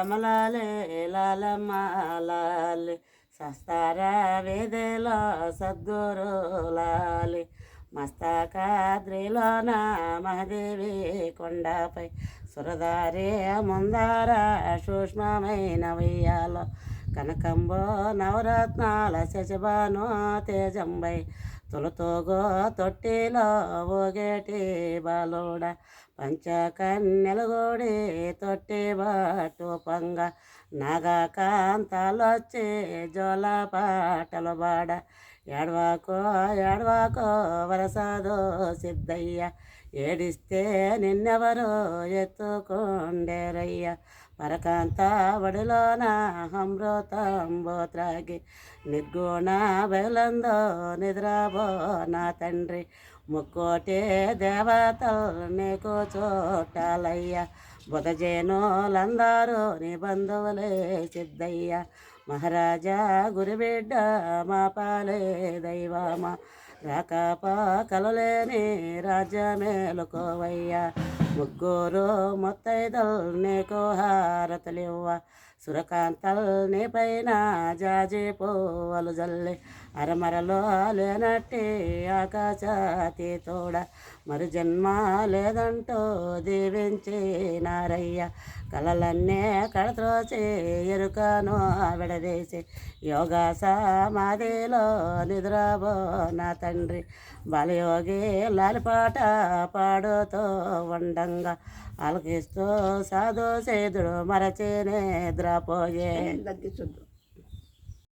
కమలాలే లాలమాలాలి సస్తార వేదేలో సద్గురులాలి. మస్తకాద్రిలోన మహదేవి కొండపై సురదారి ముందార సూక్ష్మమైన వెయ్యాలో. కనకంబో నవరత్నాల శశబాను తేజంబై తొలతోగో తొట్టిలో ఓగేటి పంచ పంచకన్యలగోడి తొట్టి బాటు పంగ నాగకాంతాలొచ్చి జోల పాటలు బాడ ఎడవాకో ఎడవాకో వరసాదో సిద్ధయ్య ఏడిస్తే నిన్నెవరు ఎత్తుకుండేరయ్య. పరకాంత వడిలోన అమృతంబో త్రాగి నిర్గుణ బయలందో నిద్రబో నా తండ్రి. ముక్కోటే దేవతలు నీకు చోటాలయ్యా. బుధజేనులందరూ నీ బంధువులే సిద్ధయ్య. మహారాజా గురిబిడ్డ మా పాలే దైవమా. రాకపా కలలేని రాజ్యమేలుకోవయ్యా. ముగ్గురు మొత్తైదల్ నీకు హారతలివ్వ సురకాంతల్ నీ పైన జాజి పోవలు జల్లి అరమరలో లేనట్టి ఆకాశాతి తోడ. మరి జన్మ లేదంటూ దీవించినారయ్య కలలన్నీ కడత్రోచి ఎరుకను విడదీసి యోగా సమాధిలో నిద్రబో నా తండ్రి. బాలయోగి లాలిపాట పాడుతూ ఉండంగా ఆలకిస్తూ సాధు సేదుడు మరచి నిద్రపోయే. తగ్గించొద్దు.